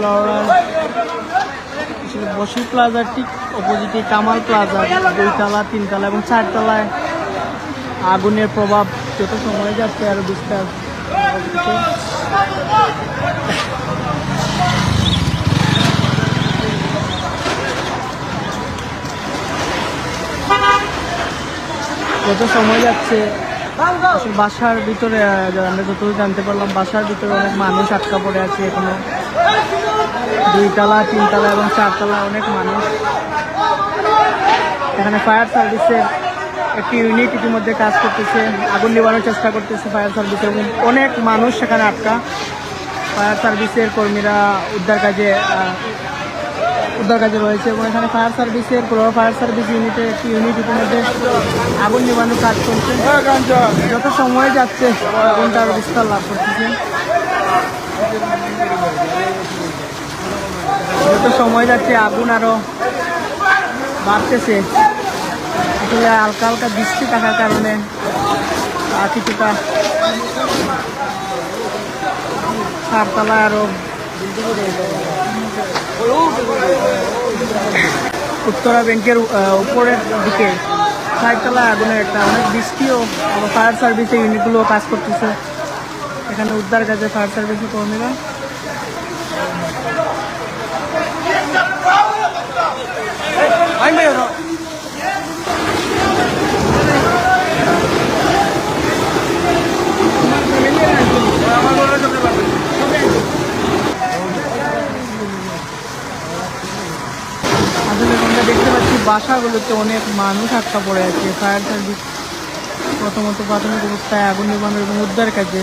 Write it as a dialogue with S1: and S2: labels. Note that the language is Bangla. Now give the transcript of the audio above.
S1: কুলাউড়ার বসি প্লাজার ঠিক অপোজিটে কামাল প্লাজা দুইতলা, তিনতলা এবং চারতলায় আগুনের প্রভাব যত সময় যাচ্ছে আরও বিস্তার। যত সময় যাচ্ছে বাসার ভিতরে আমরা যতদূর জানতে পারলাম, বাসার ভিতরে অনেক মানুষ আটকা পড়ে আছে এখনও দুইতলা, তিনতলা এবং চারতলা অনেক মানুষ। এখানে ফায়ার সার্ভিসের একটি ইউনিট ইতিমধ্যে কাজ করতেছে, আগুন নিবানোর চেষ্টা করতেছে ফায়ার সার্ভিস এবং অনেক মানুষ সেখানে আটকা। ফায়ার সার্ভিসের কর্মীরা উদ্ধার কাজে উদ্ধার কাজে রয়েছে এবং এখানে ফায়ার সার্ভিসের পুরো ফায়ার সার্ভিস ইউনিটের একটি ইউনিট ইতিমধ্যে আগুন নিবানোর কাজ করছে। যত সময় যাচ্ছে, আগুনটা বিস্তার লাভ করতেছে। যত সময় যাচ্ছে, আগুন আরও বাড়তেছে। আসলে হালকা হালকা বৃষ্টি থাকার কারণে কিছুটা চারতলা আরও উত্তরা ব্যাংকের উপরের দিকে চারতলা আগুনের একটা অনেক বৃষ্টিও ফায়ার সার্ভিসের ইউনিটগুলো কাজ করতেছে। এখানে উদ্ধার কাজে ফায়ার সার্ভিসের কর্মীরা। আসলে আমরা দেখতে পাচ্ছি বাসাগুলোতে অনেক মানুষ আটকা পড়ে আছে। ফায়ার সার্ভিস প্রথমত প্রাথমিক অবস্থায় আগুন নির্মাণ এবং উদ্ধার কাজে